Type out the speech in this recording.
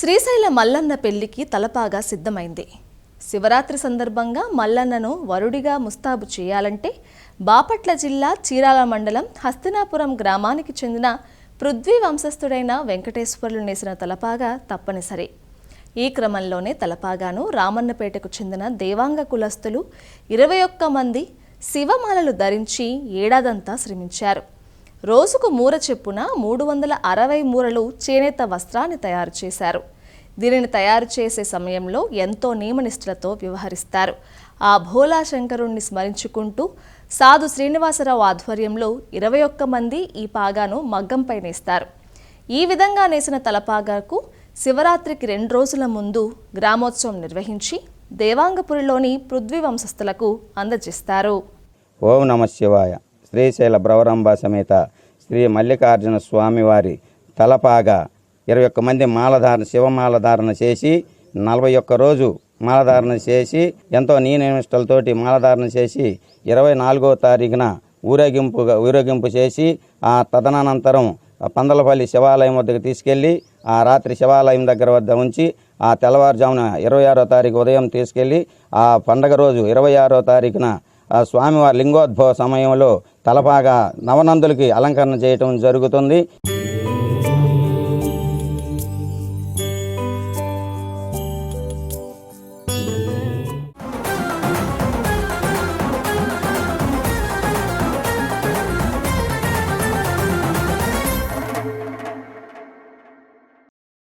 శ్రీశైల మల్లన్న పెళ్ళికి తలపాగా సిద్ధమైంది. శివరాత్రి సందర్భంగా మల్లన్నను వరుడిగా ముస్తాబు చేయాలంటే బాపట్ల జిల్లా చీరాల మండలం హస్తినాపురం గ్రామానికి చెందిన పృథ్వీ వంశస్థుడైన వెంకటేశ్వర్లు నేసిన తలపాగా తప్పనిసరి. ఈ క్రమంలోనే తలపాగాను రామన్నపేటకు చెందిన దేవాంగ కులస్తులు ఇరవై ఒక్క మంది శివమాలలు ధరించి ఏడాదంతా శ్రమించారు. రోజుకు మూర చెప్పున మూడు వందల అరవై మూరలు చేనేత వస్త్రాన్ని తయారు చేశారు. దీనిని తయారు చేసే సమయంలో ఎంతో నియమనిష్టలతో వ్యవహరిస్తారు. ఆ భోలా శంకరుణ్ణి స్మరించుకుంటూ సాధు శ్రీనివాసరావు ఆధ్వర్యంలో ఇరవై ఒక్క మంది ఈ పాగాను మగ్గంపై నేస్తారు. ఈ విధంగా నేసిన తలపాగాకు శివరాత్రికి రెండు రోజుల ముందు గ్రామోత్సవం నిర్వహించి దేవాంగపురిలోని పృథ్వీ వంశస్థులకు అందజేస్తారు. ఓం నమ శివాయ. శ్రీశైల భ్రవరంబ సమేత శ్రీ మల్లికార్జున స్వామివారి తలపాగా ఇరవై ఒక్క మంది మాలధారణ శివమాలధారణ చేసి నలభై ఒక్క రోజు మాలధారణ చేసి ఎంతో నీనిష్టలతోటి మాలధారణ చేసి ఇరవై నాలుగో తారీఖున ఊరేగింపుగా ఊరేగింపు చేసి ఆ తదనంతరం పందలపల్లి శివాలయం వద్దకు తీసుకెళ్ళి ఆ రాత్రి శివాలయం దగ్గర వద్ద ఉంచి ఆ తెల్లవారుజామున ఇరవై ఆరో తారీఖు ఉదయం తీసుకెళ్ళి ఆ పండగ రోజు ఇరవై ఆరో తారీఖున ఆ స్వామివారి లింగోద్భవ సమయంలో తలపాగా నవనందులకి అలంకరణ చేయటం జరుగుతుంది.